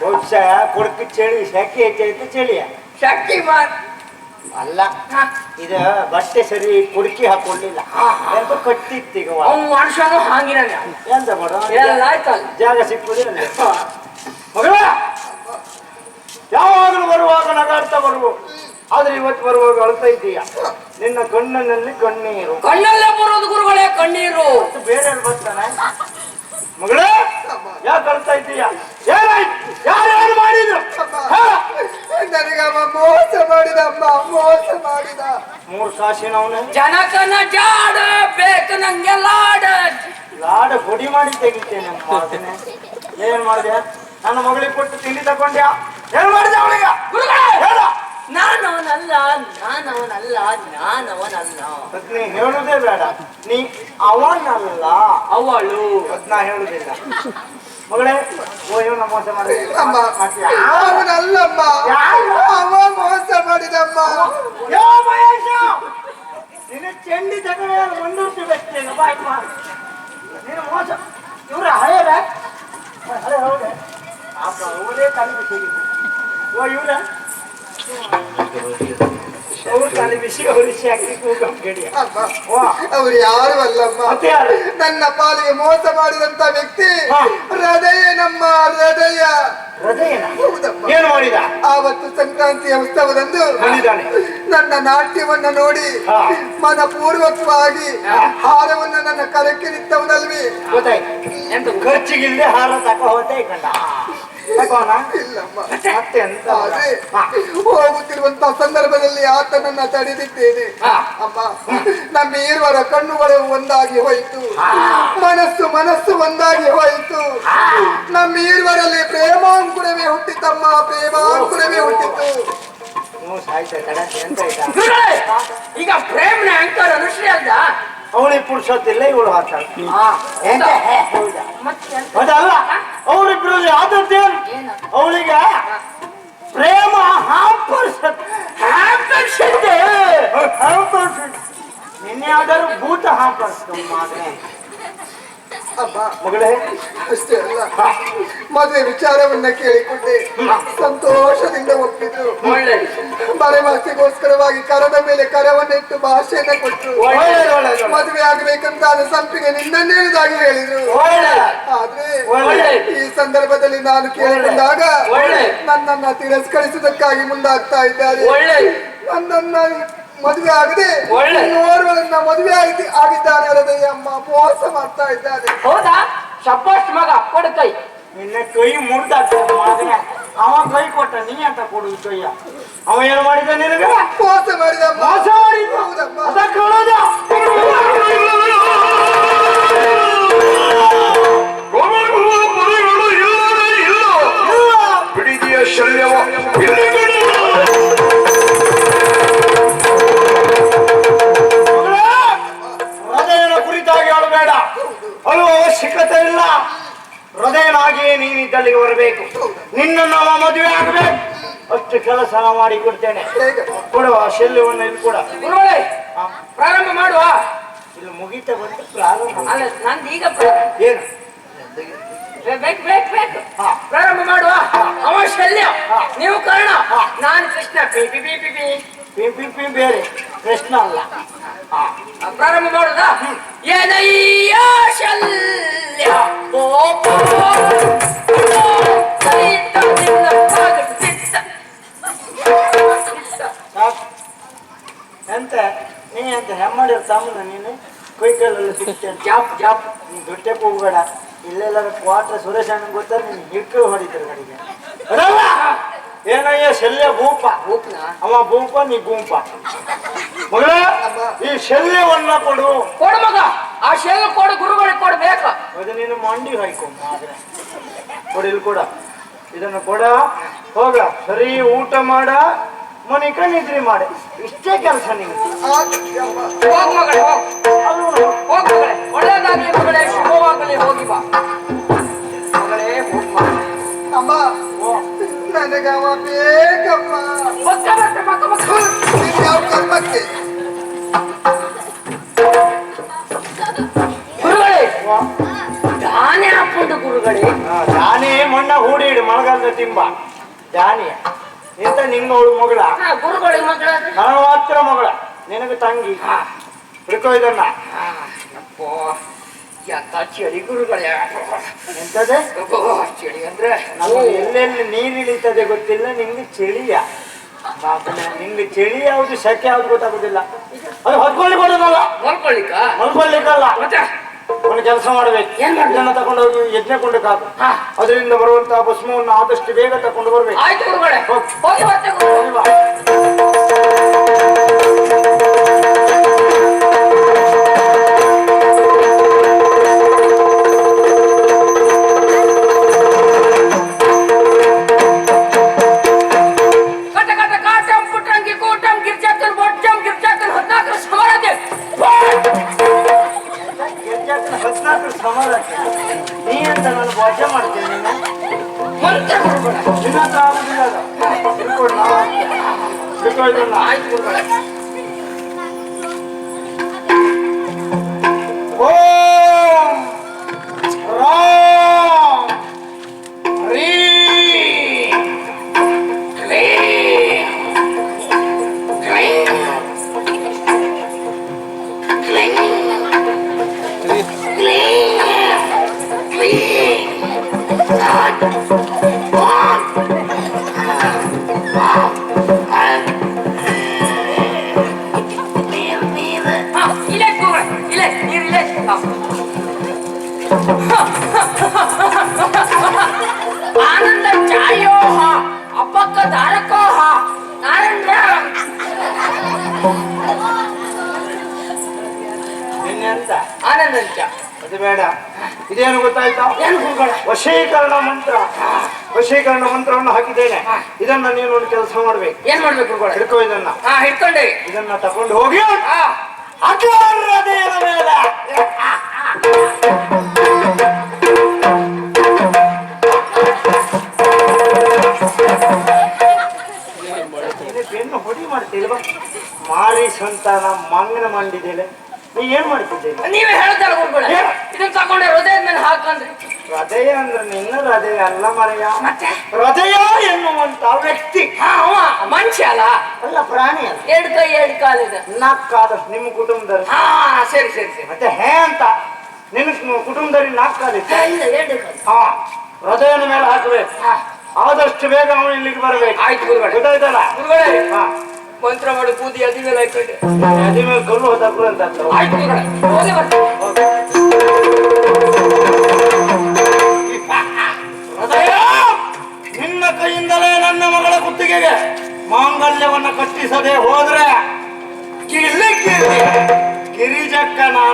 ಬಹುಶಃ ಕೊಡಕ್ಕೆ ಚಳಿ ಸೆಕೆ ಐತೆ ಚಳಿಯ ಶಕ್ತಿ ಮಾರ್ ಅಲ್ಲ ಇದು ಬಟ್ಟೆ ಸರಿ ಕುಡಕಿ ಹಾಕೊಂಡಿಲ್ಲ ಎಂತ ಕಟ್ಟಿತ್ತು ಈಗ ಮನುಷ್ಯನು ಹಾಂಗಿನ ಎಂತ ಮಾಡು ಜಾಗ ಸಿಕ್ಕುದಿಲ್ಲ ಮಗಳ ಯಾವಾಗಲೂ ಬರುವಾಗ ನಗಾಡ್ತಾ ಬರುವು ಆದ್ರೆ ಇವತ್ತು ಬರುವಾಗ ಅಳ್ತಾ ಇದೀಯ ನಿನ್ನ ಕಣ್ಣಿನಲ್ಲಿ ಕಣ್ಣೀರು. ಕಣ್ಣಲ್ಲೇ ಬರೋದು ಗುರುಗಳೇ ಕಣ್ಣೀರು. ಬೇರೆ ಬರ್ತಾನೆ ಮಗಳೇ ಯಾಕೆ ಅಳ್ತಾ ಇದೀಯ ಏನಾಯ್ತು? ಯಾರ್ಯಾರು ಮಾಡಿದ್ರು? ಹಾ? ನನಗವ ಮೋಸ ಮಾಡಿದ ಅಮ್ಮ ಮೋಸ ಮಾಡಿದ. ಮೂರು ಕಾಸಿನವನೇ ಜನಕನ ಜಾಡ ಬೇಕು ನಂಗೆ ಲಾಡ. ಲಾಡ ಹೊಡಿ ಮಾಡಿ ತೆಗಿತೇನೆ ಏನ್ ಮಾಡಿದೆ? ನನ್ನ ಮಗಳಿಗೆ ಕೊಟ್ಟು ತಿಂಡಿ ತಗೊಂಡ್ಯಾ? ಏನ್ ಮಾಡಿದೆ ಅವಳಿಗೆ? ನಾನವನಲ್ಲ ನಾನವನಲ್ಲ ನಾನವನಲ್ಲ. ಪತ್ನಿ ನೀ ಹೇಳುದೇ ಬೇಡ. ನೀ ಅವನಲ್ಲ. ಅವಳು. ಪತ್ನ ನಾ ಹೇಳುದಿಲ್ಲ ಮಗಳೇ ಓ ಇವನ ಮೋಸ ಮಾಡಿದಮ್ಮ ಅವನಲ್ಲಮ್ಮ ಅವ ಮೋಸ ಮಾಡಿದಮ್ಮ. ಯೋ ಮಹೇಶ! ನಿನ್ನ ಚೆಂಡಿ ತಗೊಂಡ ಮುಂದೂರ್ತಿ ಬೆಚ್ಚೇನು ಬಾಯ್ ಮಾಡಿ. ನೀನು ಮೋಸ. ಇವ್ರ ಹಳೆಯರ ಹಳೆ ಹೌದೇ? ಅವರೇ ತಂದು ಬಿಸಿ ಓ ಇವ್ರ? ಅವ್ರು ತಲೆ ಬಿಸಿ ಅವ್ರಿಗೆ ಹಾಕಿ ಕೂಗಡಿಯ ಅವ್ರು ಯಾರು ಅಲ್ಲಮ್ಮ. ನನ್ನ ಪಾಲಿಗೆ ಮೋಸ ಮಾಡಿದಂತ ವ್ಯಕ್ತಿ. ಹೃದಯ ನಮ್ಮ ಹೃದಯ. ಏನು ಮಾಡಿದ? ಆವತ್ತು ಸಂಕ್ರಾಂತಿಯ ಉತ್ಸವದಂದು ನನ್ನ ನಾಟ್ಯವನ್ನ ನೋಡಿ. ಮನಪೂರ್ವಕವಾಗಿ. ಹಾರವನ್ನ ನನ್ನ ಕರಕ್ಕೆ ನಿತ್ತವನಲ್ವಿ? ಖರ್ಚಿಗಿಲ್ಲದೆ ಹಾರ ತಕ ಹೋದ ಕಂಡ Ah, eh. oh, ಹೋಗುತ್ತಿರುವಂತ ಸಂದರ್ಭದಲ್ಲಿ ಆತನನ್ನ ತಡೆದಿದ್ದೇನೆ. ಅಮ್ಮ ನಮ್ಮ ಇರುವರ ಕಣ್ಣುಗಳು ಒಂದಾಗಿ ಹೋಯಿತು. ಮನಸ್ಸು ಮನಸ್ಸು ಒಂದಾಗಿ ಹೋಯಿತು. ನಮ್ಮ ಇರುವರಲ್ಲಿ ಪ್ರೇಮಾಂಕುರವೇ ಹುಟ್ಟಿತಮ್ಮ ಪ್ರೇಮಾಂಕುರವೇ ಹುಟ್ಟಿತು. ಈಗ ಪ್ರೇಮ್ ಅಂಕರ್ ಅನುಶ್ರೀ ಅಲ್ಲ ಅವಳಿಗೆ ಪುರುಷೋತ್ತಿಲ್ಲ ಇವಳು ಹಾಕಲ್ಲ ಮತ್ತೆ ಅವಳಿಬ್ರು ಯಾವ್ದದ್ದು ಅವಳಿಗೆ ಪ್ರೇಮ ಹಾಪರ್ಸತ್ತೆ ನಿನ್ನೆ ಯಾವ್ದಾದ್ರು ಭೂತ ಹಾಪರ್ಸ್ತು ಮಾತ್ರ. ಮಗಳೇ ಅಷ್ಟೇ ಅಲ್ಲ. ಮದುವೆ ವಿಚಾರವನ್ನ ಕೇಳಿಕೊಂಡೆ. ಸಂತೋಷದಿಂದ ಒಪ್ಪಿದ್ರು ಮರೆ ಮರೆಮಾಸಿಗೋಸ್ಕರವಾಗಿ ಕರದ ಮೇಲೆ ಕರವನ್ನಿಟ್ಟು ಭಾಷೆಯನ್ನ ಕೊಟ್ಟರು ಮದುವೆ ಆಗ್ಬೇಕಂತ ಅದು ಸಂಪಿಗೆ ನಿನ್ನನ್ನೇನದಾಗಿ ಹೇಳಿದ್ರು. ಆದ್ರೆ ಈ ಸಂದರ್ಭದಲ್ಲಿ ನಾನು ಕೇಳಿಕೊಂಡಾಗ ನನ್ನನ್ನ ತಿರಸ್ಕರಿಸುವುದಕ್ಕಾಗಿ ಮುಂದಾಗ್ತಾ ಇದ್ದಾರೆ. ನನ್ನನ್ನ ಮದುವೆ ಆಗದೆ ಮದುವೆ ಆಗಿ ಆಗಿದ್ದಾನೆ ಹೃದಯ ಅಮ್ಮ ಮೋಸ ಮಾಡ್ತಾ ಇದ್ದಾನೆ ಹೌದಾ? ಶಬ್ಬಾಷ್ ಮಗ ಕೊಡು ಕೈ. ನಿನ್ನೆ ಕೈ ಮುರಿದಾಕ ಮಗನ ಅವ ಕೈ ಕೊಟ್ಟ ನೀ ಅಂತ ಕೊಡು ಕೈಯ. ಅವ ಏನು ಮಾಡಿದ ನಿನಗೆ? ಮೋಸ ಮಾಡಿದ ಅಮ್ಮ. ಮೋಸ ಮಾಡಿದ? ಹೌದಮ್ಮ. ಹೃದಯನಾಗಿಯೇ ನೀನಿದ್ದಲ್ಲಿಗೆ ಬರಬೇಕು. ನಿನ್ನನ್ನು ನಾವು ಮದುವೆ ಆಗಬೇಕು. ಅಷ್ಟು ಕೆಲಸ ಮಾಡಿ ಕೊಡ್ತೇನೆ. ಕೊಡುವ ಶಲ್ಯವನ್ನು ಇಲ್ಲಿ ಕೂಡ. ಪ್ರಾರಂಭ ಮಾಡುವ? ಇಲ್ಲಿ ಮುಗಿತ ಬಂದು ಪ್ರಾರಂಭ ಈಗ ಏನು? ಬೇಕು ಬೇಕು ಬೇಕು. ಪ್ರಾರಂಭ ಮಾಡುವ? ಅವ ಶಲ್ಯ. ನೀವು ಕಾರಣ. ನಾನು Krishna. P P P P P. P P ಬೇರೆ. ಕೃಷ್ಣ ಅಲ್ಲ. ಪ್ರಾರಂಭ ಮಾಡುದಾ? ಏನಯ್ಯ ಶಲ್ಯ. ಎಂತ ನೀ ಅಂತ ಹೆಮ್ಮಡಿರ್ ತಮ್ಮನ ನೀನು? ಕೈಕಲ್ಲೆಲ್ಲ ಸಿಗ್ತೇನೆ ಜಾಪ್ ಜಾಪ್. ನೀನು ದೊಡ್ಡ ಹೋಗ್ಬೇಡ ಇಲ್ಲೆಲ್ಲ ಕ್ವಾರ್ಟರ್ ಸುರೇಶ್ ಅಣ್ಣ ಗೊತ್ತಾ ನೀನು ಹಿಡ್ಕೊಂಡು ಹೊಡಿತಾರೆ ಕಡೆಗೆ. ಏನಯ್ಯ ಶಲ್ಯ ಭೂಪ? ಭೂಪನ? ಅವ ಭೂಪ ನೀ ಗುಂಪ ಮಗಳ ಈ ಶಲ್ಯವನ್ನ ಕೊಡು. ಕೊಡು ಮಗ. ಆ ಶೆಲ್ ಕೊಡು ಗುರುಗಳಿಗೆ ಕೊಡ್ಬೇಕು ಅದು ನೀನು ಮಂಡಿ ಆದ್ರೆ. ಕೊಡಿಲ್ ಕೊಡ. ಇದನ್ನು ಕೊಡ ಹೋಗ. ಸರಿ ಊಟ ಮಾಡ ಮನೆ ನಿದ್ರಿ ಮಾಡ. ಇಷ್ಟೇ ಕೆಲಸ ನೀವು ಆಗ್ಲಿ ಅಮ್ಮ. ಹೋಗ್ ಮಗಳೇ ಹೋಗ್. ಅದು ನೋಡು. ಹೋಗ್ ಮಗಳೇ. ಒಳ್ಳೇದಾಗ್ಲಿ ಮಗಳೇ ಶುಭವಾಗಲಿ ಹೋಗಿ ಬಾ. ಮಗಳೇ ಹೋಗ್ ಮಗಳೇ ಅಮ್ಮ ಓ, ನನಗವ ಬೇಕಮ್ಮ. ತಿಂಬ. ಜಾನಿಯ ಇಂತ ನಿಂಗ ಅವಳು ಮಗಳ. ಹಾ, ಗುರುಗಳಿಗೆ ಮಗಳ ನನ್ನ ಮಾತ್ರ ಮಗಳ. ನಿನಗೆ ತಂಗಿ. ಹಿಡ್ಕೋ ಇದನ್ನ. ಎಂತ ಚಳಿ ಗುರುಗಳೇ. ಎಂತದೆ? ಚಳಿ ಅಂದ್ರೆ ನಮಗೆ ಎಲ್ಲೆಲ್ಲಿ ನೀರು ಇಳಿತದೆ ಗೊತ್ತಿಲ್ಲ ನಿಂಗೆ ಚಳಿಯ. ನಿಮ್ಗೆ ನಿಂಗೆ ಚಳಿ ಯಾವುದು ಸೆಕೆ ಯಾವ್ದು ಗೊತ್ತಾಗುದಿಲ್ಲ. ಅದು ಹೊತ್ಕೊಳ್ಳಿ ಕೊಡೋದಲ್ಲ ಮಲ್ಕೊಳ್ಳಿಕ್ಕ ಮಲ್ಕೊಳ್ಳಿಕ್ಕಲ್ಲ ಒಂದು ಕೆಲಸ ಮಾಡಬೇಕು. ಇದನ್ನ ತಕೊಂಡು ಹೋಗಿ ಯಜ್ಞ ಕೊಂಡಕ್ಕಾಗ. ಅದರಿಂದ ಬರುವಂತಹ ಭಸ್ಮವನ್ನು ಆದಷ್ಟು ಬೇಗ ತಕೊಂಡು ಬರ್ಬೇಕು. ಹೋಗ್. ನೀ ಅಂತ ನಾನು ವಾಚ ಮಾಡ್ತೇನೆ ನೀನು ಮಂತ್ರ ಗುರುಗಳೇ ನಿನ್ನ ಹತ್ರ ಆಗುದಿಲ್ಲ ಅದು. ಹಿಡ್ಕೊಂಡು ನಾವು ಹಿಡ್ಕೊ ಇದನ್ನ. ಆಯ್ತು ಗುರುಗಳೇ ಬೇಡ. ಇದೇನು ಗೊತ್ತಾಯ್ತಾ? ವಶೀಕರಣ ಮಂತ್ರ. ವಶೀಕರಣ ಮಂತ್ರವನ್ನು ಹಾಕಿದ್ದೇನೆ. ಇದನ್ನ ನೀನು ಒಂದು ಕೆಲಸ ಮಾಡ್ಬೇಕು. ಏನ್ ಮಾಡ್ಬೇಕು ಹಿಡ್ಕೋ ಇದನ್ನ. ಹಾ ಹಿಡ್ಕೊಂಡೆ. ಇದನ್ನ ತಕೊಂಡು ಹೋಗಿ. ಅಗಾರದೇನ ಮೇಲೆ. ಹೊಡಿ ಮಾಡ್ತಿಲ್ವಾ ಮಾರಿ ಸಂತಾನ ಮಂಗನ ಮಂಡಿದ್ದೇನೆ ನೀ ಏನ್ ಮಾಡ್ತಿದ್ದೇನೆ ನೀವೇ ಹೇಳ್ತಾರ ಗುರುಗಳೇ? ಇದನ್ನ ತಗೊಂಡೆ ಹೃದಯದ ಮೇಲೆ ಹಾಕಂದ್ರಿ. ಹೃದಯ ಅಂದ್ರೆ ನಿನ್ನ ಹೃದಯ ಅಲ್ಲ ಮರೆಯ ಮತ್ತೆ? ಹೃದಯ ಎನ್ನುವಂತ ವ್ಯಕ್ತಿ. ಮನುಷ್ಯ ಅಲ್ಲ. ಅಲ್ಲ ಪ್ರಾಣಿ ಅಲ್ಲ. ಎರಡ್ ಕೈ ಎರಡು ಕಾಲಿದೆ ನಾಲ್ಕಾದ ನಿಮ್ಮ ಕುಟುಂಬದಲ್ಲಿ. ಹಾ ಸರಿ ಸರಿ ಸರಿ. ಮತ್ತೆ ಹೇ ಅಂತ. ನಿನ್ನ ಕುಟುಂಬದಲ್ಲಿ ಹಾ, ಇಲ್ಲ ಎರಡು ಕಾಲು. ಹಾ ಹೃದಯದ ಮೇಲೆ ಹಾಕಬೇಕು. ಆದಷ್ಟು ಬೇಗ ಅವನು ಇಲ್ಲಿಗೆ ಬರಬೇಕು. ಆಯ್ತು ಗುರುಗಳ. ಗೊತ್ತಾಯ್ತಲ್ಲ? ಗುರುಗಳೇ. ಹಾ. ಮಂತ್ರ ಮಾಡಿ ಕೂದಿ ಅದಿವೆಲ್ಲ ಇಟ್ಕೊಂಡೆ ಅದಿಮೇಲೆ ಕಲ್ಲು ಹೋದಾಗ್ಲೂ ಅಂತ ಆಯ್ತು ಹೋಗಿ ನಿನ್ನ ಕೈಯಿಂದಲೇ ನನ್ನ ಮಗಳ ಕುತ್ತಿಗೆಗೆ ಮಾಂಗಲ್ಯವನ್ನು ಕಟ್ಟಿಸದೆ ಹೋದ್ರೆ ಕಿರಿಜಕ್ಕ ನಾನು